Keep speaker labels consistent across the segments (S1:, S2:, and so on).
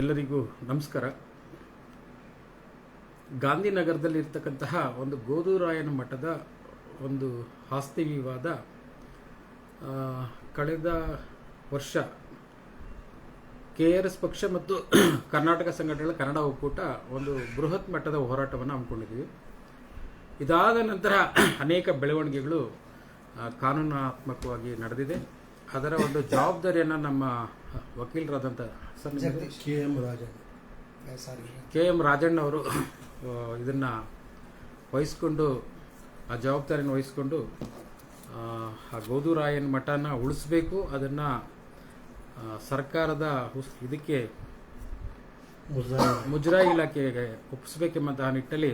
S1: ಎಲ್ಲರಿಗೂ ನಮಸ್ಕಾರ. ಗಾಂಧಿನಗರದಲ್ಲಿರ್ತಕ್ಕಂತಹ ಒಂದು ಗೋದೂರಾಯನ ಮಠದ ಒಂದು ಆಸ್ತಿ ವಿವಾದ ಕಳೆದ ವರ್ಷ ಕೆ ಆರ್ ಎಸ್ ಪಕ್ಷ ಮತ್ತು ಕರ್ನಾಟಕ ಸಂಘಟನೆಗಳ ಕನ್ನಡ ಒಕ್ಕೂಟ ಒಂದು ಬೃಹತ್ ಮಟ್ಟದ ಹೋರಾಟವನ್ನು ಹಮ್ಮಿಕೊಂಡಿದ್ದೀವಿ ಇದಾದ ನಂತರ ಅನೇಕ ಬೆಳವಣಿಗೆಗಳು ಕಾನೂನಾತ್ಮಕವಾಗಿ ನಡೆದಿದೆ. ಅದರ ಒಂದು ಜವಾಬ್ದಾರಿಯನ್ನು ನಮ್ಮ ವಕೀಲರಾದಂಥ sir?
S2: K M Rajanna. Sorry.
S1: K M Rajanna ಅವರು ಇದನ್ನು ವಹಿಸ್ಕೊಂಡು ಆ ಜವಾಬ್ದಾರಿನ ವಹಿಸ್ಕೊಂಡು ಆ, ಗೋಧುರಾಯನ ಗೋದೂರಾಯನ ಮಠನ ಉಳಿಸ್ಬೇಕು ಅದನ್ನು ಸರ್ಕಾರದ ಉಸ್- ಇದಕ್ಕೆ ಮುಜರಾಯಿ. ಇಲಾಖೆಗೆ ಒಪ್ಪಿಸಬೇಕೆಂಬಂತಹ ನಿಟ್ಟಲ್ಲಿ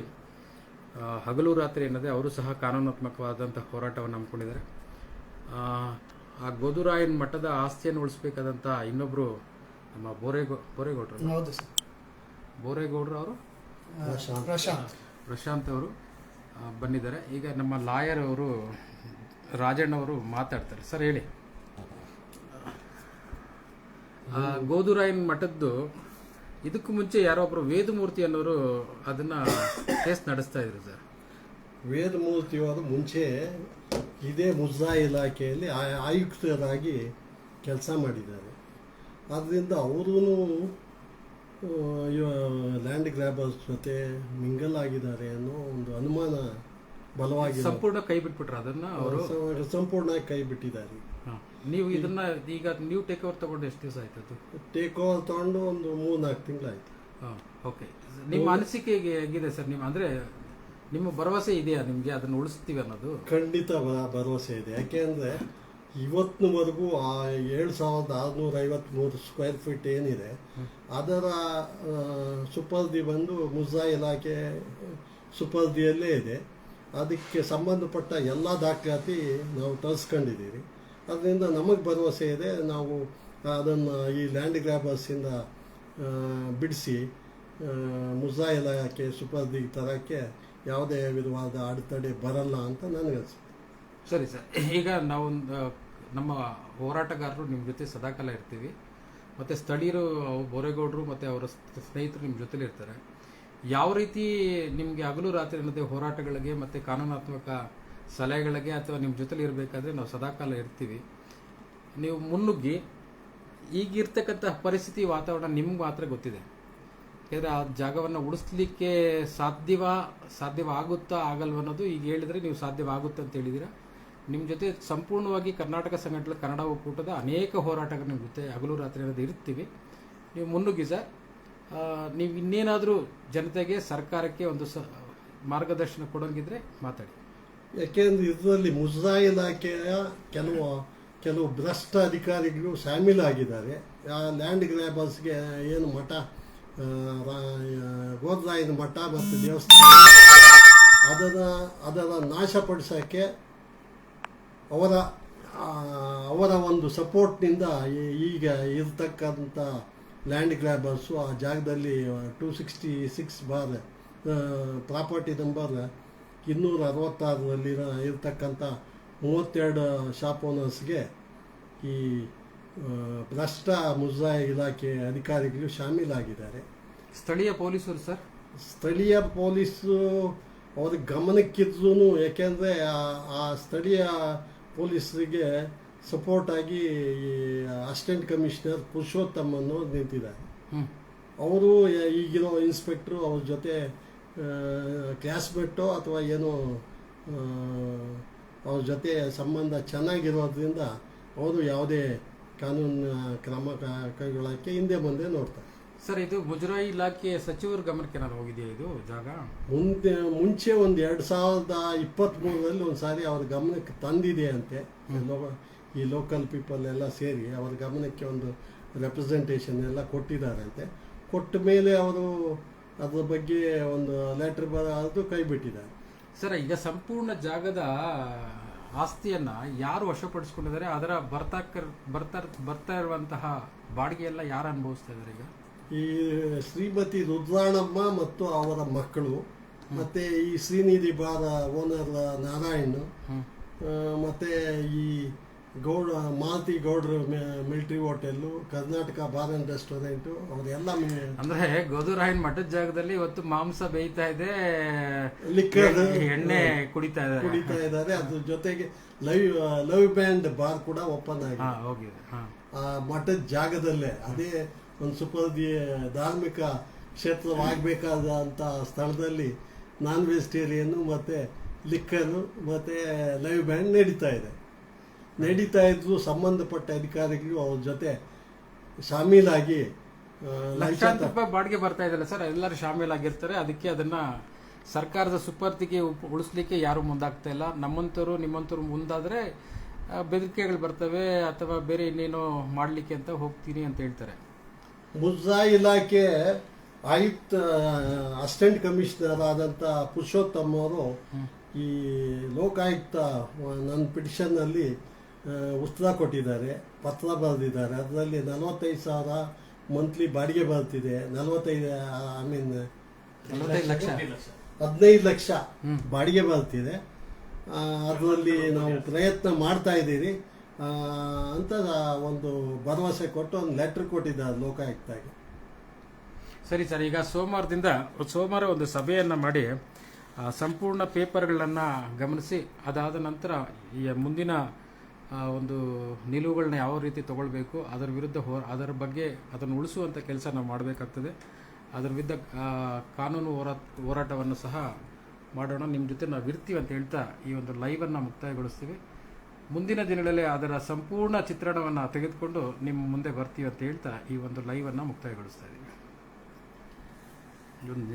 S1: ಹಗಲು ರಾತ್ರಿ ಏನಿದೆ ಅವರು ಸಹ ಕಾನೂನಾತ್ಮಕವಾದಂಥ ಹೋರಾಟವನ್ನು ಹಮ್ಮಿಕೊಂಡಿದ್ದಾರೆ. ಆ, ಗೋದುರಾಯನ್ ಮಠದ ಆಸ್ತಿಯನ್ನು ಉಳಿಸ್ಬೇಕಾದಂಥ ಇನ್ನೊಬ್ಬರು ನಮ್ಮ ಬೋರೇಗೌ ಬೋರೇಗೌಡರು
S2: ಹೌದು ಸರ್.
S1: ಬೋರೇಗೌಡರು ಅವರು?
S2: ಪ್ರಶಾಂತ್.
S1: ಅವರು ಬಂದಿದ್ದಾರೆ. ಈಗ ನಮ್ಮ ಲಾಯರ್ ಅವರು ರಾಜಣ್ಣ ಅವರು ಮಾತಾಡ್ತಾರೆ. ಸರ್ ಹೇಳಿ. ಆ, ಗೋದುರಾಯನ್ ಮಠದ್ದು ಇದಕ್ಕೂ ಮುಂಚೆ ಯಾರೋ ಒಬ್ರು ವೇದಮೂರ್ತಿ ಅನ್ನೋರು ಅದನ್ನ ಕೇಸ್ ನಡೆಸ್ತಾ ಇದ್ರು ಸರ್.
S2: ವೇದಮೂರ್ತಿಯಾದ ಮುಂಚೆ ಇದೇ ಮುಜ್ರಾ ಇಲಾಖೆಯಲ್ಲಿ ಆಯುಕ್ತರಾಗಿ ಕೆಲಸ ಮಾಡಿದ್ದಾರೆ. ಆದ್ದರಿಂದ ಅವರೂ ಲ್ಯಾಂಡ್ ಗ್ರ್ಯಾಬರ್ಸ್ ಜೊತೆ ಮಿಂಗಲ್ ಆಗಿದ್ದಾರೆ ಅನ್ನೋ ಒಂದು ಅನುಮಾನ ಬಲವಾಗಿ
S1: ಸಂಪೂರ್ಣ ಕೈ ಬಿಟ್ಬಿಟ್ರೆ ಅದನ್ನ ಅವರು?
S2: ಸಂಪೂರ್ಣವಾಗಿ ಕೈ ಬಿಟ್ಟಿದ್ದಾರೆ.
S1: ನೀವು ಇದನ್ನ ಈಗ ನೀವು ಟೇಕ್ ಓವರ್ ತಗೊಂಡು ಎಷ್ಟು ದಿವಸ ಆಯ್ತದು
S2: ಟೇಕ್ ಓವರ್ ತಗೊಂಡು ಒಂದು ಮೂರ್ನಾಲ್ಕು ತಿಂಗಳಾಯ್ತು.
S1: ಓಕೆ ನಿಮ್ಮ ಅನಿಸಿಕೆ ಹೇಗೆ- ಹೇಗಿದೆ ಸರ್? ನಿಮ್ಮ ಅಂದ್ರೆ ನಿಮ್ಮ ಭರವಸೆ ಇದೆಯಾ ನಿಮಗೆ? ಅದನ್ನು ಉಳಿಸ್ತೀವಿ ಅನ್ನೋದು.
S2: ಖಂಡಿತ ಭರವಸೆ ಇದೆ. ಯಾಕೆಂದ್ರೆ ಇವತ್ತಿನವರೆಗೂ ಆ ಏಳು ಸಾವಿರದ ಆರುನೂರ ಐವತ್ಮೂರು ಸ್ಕ್ವೇರ್ ಫೀಟ್ ಏನಿದೆ, ಅದರ ಸುಪರ್ದಿ ಬಂದು ಮುಜಾ ಇಲಾಖೆ ಸುಪರ್ದಿಯಲ್ಲೇ ಇದೆ. ಅದಕ್ಕೆ ಸಂಬಂಧಪಟ್ಟ ಎಲ್ಲ ದಾಖಲಾತಿ ನಾವು ತರಿಸ್ಕೊಂಡಿದ್ದೀವಿ. ಅದರಿಂದ ನಮಗೆ ಭರವಸೆ ಇದೆ. ನಾವು ಅದನ್ನು ಈ ಲ್ಯಾಂಡ್ ಗ್ರ್ಯಾಬರ್ಸಿಂದ ಬಿಡಿಸಿ ಮುಜಾ ಇಲಾಖೆ ಸುಪರ್ದಿಗೆ ತರೋಕ್ಕೆ ಯಾವುದೇ ವಿಧವಾದ ಅಡೆತಡೆ ಬರಲ್ಲ ಅಂತ ನನಗನ್ಸುತ್ತೆ
S1: ಸರಿ ಸರ್, ಈಗ ನಾವು ನಮ್ಮ ಹೋರಾಟಗಾರರು ನಿಮ್ಮ ಜೊತೆ ಸದಾಕಾಲ ಇರ್ತೀವಿ. ಮತ್ತು ಸ್ಥಳೀಯರು ಬೋರೇಗೌಡರು ಮತ್ತು ಅವರ ಸ್ನೇಹಿತರು ನಿಮ್ಮ ಜೊತೆಲಿ ಇರ್ತಾರೆ. ಯಾವ ರೀತಿ ನಿಮಗೆ ಹಗಲು ರಾತ್ರಿ ಅನ್ನೋದೇ ಹೋರಾಟಗಳಿಗೆ ಮತ್ತು ಕಾನೂನಾತ್ಮಕ ಸಲಹೆಗಳಿಗೆ ಅಥವಾ ನಿಮ್ಮ ಜೊತೆಲಿ ಇರಬೇಕಾದ್ರೆ ನಾವು ಸದಾಕಾಲ ಇರ್ತೀವಿ. ನೀವು ಮುನ್ನುಗ್ಗಿ ಈಗಿರ್ತಕ್ಕಂಥ ಪರಿಸ್ಥಿತಿ ವಾತಾವರಣ ನಿಮ್ಗೆ ಮಾತ್ರ ಗೊತ್ತಿದೆ. ಯಾಕಂದರೆ ಆ ಜಾಗವನ್ನು ಉಳಿಸ್ಲಿಕ್ಕೆ ಸಾಧ್ಯವಾ ಸಾಧ್ಯವಾಗುತ್ತಾ ಆಗಲ್ವ ಅನ್ನೋದು ಈಗ ಹೇಳಿದರೆ ನೀವು ಸಾಧ್ಯವಾಗುತ್ತೆ ಅಂತ ಹೇಳಿದ್ದೀರಾ ನಿಮ್ಮ ಜೊತೆ ಸಂಪೂರ್ಣವಾಗಿ ಕರ್ನಾಟಕ ಸಂಘಟನೆ, ಕನ್ನಡ ಒಕ್ಕೂಟದ ಅನೇಕ ಹೋರಾಟಗಳು ನಿಮ್ಮ ಜೊತೆ ಹಗಲು ರಾತ್ರಿ ಅನ್ನೋದು ಇರ್ತೀವಿ. ನೀವು ಮುನ್ನುಗ್ಗಿ ಸರ್. ನೀವು ಇನ್ನೇನಾದರೂ ಜನತೆಗೆ, ಸರ್ಕಾರಕ್ಕೆ ಒಂದು ಸ, ಮಾರ್ಗದರ್ಶನ ಕೊಡೋಂಗಿದ್ರೆ ಮಾತಾಡಿ.
S2: ಯಾಕೆಂದ್ರೆ ಇದರಲ್ಲಿ ಮುಜರಾಯಿ ಇಲಾಖೆಯ ಕೆಲವು ಕೆಲವು ಭ್ರಷ್ಟ ಅಧಿಕಾರಿಗಳು ಶಾಮೀಲಾಗಿದ್ದಾರೆ. ಆ ಲ್ಯಾಂಡ್ ಗ್ರ್ಯಾಬರ್ಸ್ಗೆ ಏನು ಮಠ ಗೋದ್ರಾಯನ ಮಠ ಮತ್ತು ದೇವಸ್ಥಾನ, ಅದರ ಅದರ ನಾಶಪಡಿಸೋಕ್ಕೆ ಅವರ ಅವರ ಒಂದು ಸಪೋರ್ಟ್ನಿಂದ ಈಗ ಇರ್ತಕ್ಕಂಥ ಲ್ಯಾಂಡ್ ಗ್ರ್ಯಾಬರ್ಸು ಆ ಜಾಗದಲ್ಲಿ two sixty six bar property number ಇನ್ನೂರ ಅರವತ್ತಾರರಲ್ಲಿ ಇರತಕ್ಕಂಥ ಮೂವತ್ತೆರಡು ಶಾಪ್ ಓನರ್ಸ್ಗೆ ಈ ಭ್ರಷ್ಟ ಮುಜರಾಯಿ ಇಲಾಖೆ ಅಧಿಕಾರಿಗಳು ಶಾಮೀಲಾಗಿದ್ದಾರೆ.
S1: ಸ್ಥಳೀಯ ಪೊಲೀಸರು ಸರ್?
S2: ಸ್ಥಳೀಯ ಪೊಲೀಸು ಅವ್ರ ಗಮನಕ್ಕಿದ್ರೂ ಯಾಕೆಂದರೆ ಆ ಸ್ಥಳೀಯ ಪೊಲೀಸರಿಗೆ ಸಪೋರ್ಟ್ ಆಗಿ ಈ ಅಸಿಸ್ಟೆಂಟ್ ಕಮಿಷನರ್ ಪುರುಷೋತ್ತಮ್ ಅನ್ನೋರು ನಿಂತಿದ್ದಾರೆ ಅವರು ಈಗಿರೋ ಇನ್ಸ್ಪೆಕ್ಟ್ರು ಅವ್ರ ಜೊತೆ ಕ್ಲಾಸ್ಮೇಟೋ ಅಥವಾ ಏನೋ ಅವ್ರ ಜೊತೆ ಸಂಬಂಧ ಚೆನ್ನಾಗಿರೋದ್ರಿಂದ ಅವರು ಯಾವುದೇ ಕಾನೂನು ಕ್ರಮ ಕೈಗೊಳ್ಳೋಕ್ಕೆ ಹಿಂದೆ ಬಂದೆ ನೋಡ್ತಾರೆ.
S1: ಸರ್ ಇದು ಮುಜರಾಯಿ ಇಲಾಖೆ ಸಚಿವರ ಗಮನಕ್ಕೆ ನಾನು ಹೋಗಿದೆಯಾ ಇದು ಜಾಗ?
S2: ಮುಂದೆ ಮುಂಚೆ ಒಂದು ಎರಡು ಸಾವಿರದ ಇಪ್ಪತ್ತ್ಮೂರರಲ್ಲಿ ಒಂದು ಸಾರಿ ಅವ್ರ ಗಮನಕ್ಕೆ ತಂದಿದೆ ಅಂತೆ. ಈ ಲೋಕಲ್ ಪೀಪಲ್ ಎಲ್ಲ ಸೇರಿ ಅವ್ರ ಗಮನಕ್ಕೆ ಒಂದು ರೆಪ್ರೆಸೆಂಟೇಷನ್ ಎಲ್ಲ ಕೊಟ್ಟಿದ್ದಾರಂತೆ ಕೊಟ್ಟ ಮೇಲೆ ಅವರು ಅದ್ರ ಬಗ್ಗೆ ಒಂದು ಲೆಟರ್ ಬರೋದು ಕೈ ಬಿಟ್ಟಿದ್ದಾರೆ.
S1: ಸರ್ ಈಗ ಸಂಪೂರ್ಣ ಜಾಗದ ಆಸ್ತಿಯನ್ನ ಯಾರು ವಶಪಡಿಸ್ಕೊಂಡಿದ್ದಾರೆ ಅದರ ಬರ್ತಾ ಬರ್ತಾ ಬರ್ತಾ ಇರುವಂತಹ ಬಾಡಿಗೆಯೆಲ್ಲ ಯಾರು ಅನುಭವಿಸ್ತಾ ಇದ್ದಾರೆ ಈಗ?
S2: ಈ ಶ್ರೀಮತಿ ರುದ್ರಾಣಮ್ಮ ಮತ್ತು ಅವರ ಮಕ್ಕಳು ಮತ್ತು ಈ ಶ್ರೀನಿಧಿ ಬಾರ ಓನರ್ ನಾರಾಯಣ್ ಮತ್ತೆ ಈ ಗೌಡ ಮಾಲತಿ ಗೌಡ್ರ military hotel Karnataka bar and restaurant ಅವರೆಲ್ಲ
S1: ಅಂದ್ರೆ ಗೋಧುರಾಯನ್ ಮಠದ ಜಾಗದಲ್ಲಿ ಇವತ್ತು ಮಾಂಸ ಬೇಯ್ತಾ ಇದೆ
S2: ಲಿಕ್ಕರ್
S1: ಎಣ್ಣೆ ಕುಡಿತಾ ಇದೆ
S2: ಕುಡಿತಾ ಇದ್ದಾರೆ. ಅದ್ರ ಜೊತೆಗೆ ಲೈವ್ ಲವ್ ಬ್ಯಾಂಡ್ ಬಾರ್ ಕೂಡ ಓಪನ್ ಆಗಿದೆ.
S1: ಹೋಗಿದೆ.
S2: ಆ ಮಠದ ಜಾಗದಲ್ಲೇ ಅದೇ ಒಂದು ಸೂಪರ್ ಧಾರ್ಮಿಕ ಕ್ಷೇತ್ರವಾಗಬೇಕಾದಂಥ ಸ್ಥಳದಲ್ಲಿ ನಾನ್ ವೆಜಿಟೇರಿಯನ್ನು ಮತ್ತು ಲಿಕ್ಕರು ಮತ್ತು ಲೈವ್ ಬ್ಯಾಂಡ್ ನಡೀತಾ ಇದೆ. ನಡೀತಾ ಇದ್ರು ಸಂಬಂಧಪಟ್ಟ ಅಧಿಕಾರಿಗಳು ಅವ್ರ ಜೊತೆ ಶಾಮೀಲಾಗಿ
S1: ಲಕ್ಷಾಂತರ ರೂಪಾಯಿ ಬಾಡಿಗೆ ಬರ್ತಾ ಇದೆಯಲ್ಲ ಸರ್ ಎಲ್ಲರೂ ಶಾಮೀಲಾಗಿರ್ತಾರೆ. ಅದಕ್ಕೆ ಅದನ್ನ ಸರ್ಕಾರದ ಸುಪರ್ತಿಗೆ ಉಳಿಸ್ಲಿಕ್ಕೆ ಯಾರು ಮುಂದಾಗ್ತಾ ಇಲ್ಲ. ನಮ್ಮಂತರು ನಿಮ್ಮಂತರು ಮುಂದಾದ್ರೆ ಬೆದರಿಕೆಗಳು ಬರ್ತವೆ ಅಥವಾ ಬೇರೆ ಇನ್ನೇನೋ ಮಾಡ್ಲಿಕ್ಕೆ ಅಂತ ಹೋಗ್ತೀನಿ ಅಂತ ಹೇಳ್ತಾರೆ.
S2: ಮುಜ್ಜಾ ಇಲಾಖೆ ಆಯುಕ್ತ ಅಸಿಸ್ಟೆಂಟ್ ಕಮಿಷನರ್ ಆದಂಥ ಪುರುಷೋತ್ತಮ್ ಅವರು ಈ ಲೋಕಾಯುಕ್ತ ನನ್ನ ಪಿಟಿಷನ್ನಲ್ಲಿ ಉತ್ತರ ಕೊಟ್ಟಿದ್ದಾರೆ ಪತ್ರ ಬರೆದಿದ್ದಾರೆ. ಅದರಲ್ಲಿ ನಲವತ್ತೈದು ಸಾವಿರ ಮಂತ್ಲಿ ಬಾಡಿಗೆ ಬರ್ತಿದೆ. ನಲವತ್ತೈದು ಐ ಮೀನ್
S1: ಲಕ್ಷ.
S2: ಹದಿನೈದು ಲಕ್ಷ ಬಾಡಿಗೆ ಬರ್ತಿದೆ. ಅದರಲ್ಲಿ ನಾವು ಪ್ರಯತ್ನ ಮಾಡ್ತಾ ಇದ್ದೀರಿ. ಅಂತ ಒಂದು ಭರವಸೆ ಕೊಟ್ಟು ಒಂದು ಲೆಟ್ರ್ ಕೊಟ್ಟಿದ್ದಾರೆ ಲೋಕಾಯುಕ್ತಾಗಿ
S1: ಸರಿ ಸರ್ ಈಗ ಸೋಮವಾರದಿಂದ ಸೋಮವಾರ ಒಂದು ಸಭೆಯನ್ನ ಮಾಡಿ ಸಂಪೂರ್ಣ ಪೇಪರ್ಗಳನ್ನು ಗಮನಿಸಿ ಅದಾದ ನಂತರ ಈ ಮುಂದಿನ ಒಂದು ನಿಲುವುಗಳನ್ನ ಯಾವ ರೀತಿ ತಗೊಳ್ಬೇಕು, ಅದರ ವಿರುದ್ಧ ಹೋ, ಅದರ ಬಗ್ಗೆ ಅದನ್ನು ಉಳಿಸುವಂಥ ಕೆಲಸ ನಾವು ಮಾಡಬೇಕಾಗ್ತದೆ. ಅದರ ವಿರುದ್ಧ ಕಾನೂನು ಹೋರಾಟ ಹೋರಾಟವನ್ನು ಸಹ ಮಾಡೋಣ. ನಿಮ್ಮ ಜೊತೆ ನಾವು ಇರ್ತೀವಿ ಅಂತ ಹೇಳ್ತಾ ಈ ಒಂದು ಲೈವನ್ನು ಮುಕ್ತಾಯಗೊಳಿಸ್ತೀವಿ. ಮುಂದಿನ ದಿನಗಳಲ್ಲಿ ಅದರ ಸಂಪೂರ್ಣ ಚಿತ್ರಣವನ್ನು ತೆಗೆದುಕೊಂಡು ನಿಮ್ಮ ಮುಂದೆ ಬರ್ತೀವಿ ಅಂತ ಹೇಳ್ತಾ ಈ ಒಂದು ಲೈವನ್ನು ಮುಕ್ತಾಯಗೊಳಿಸ್ತಾ ಇದ್ದೀವಿ. ಇದೊಂದು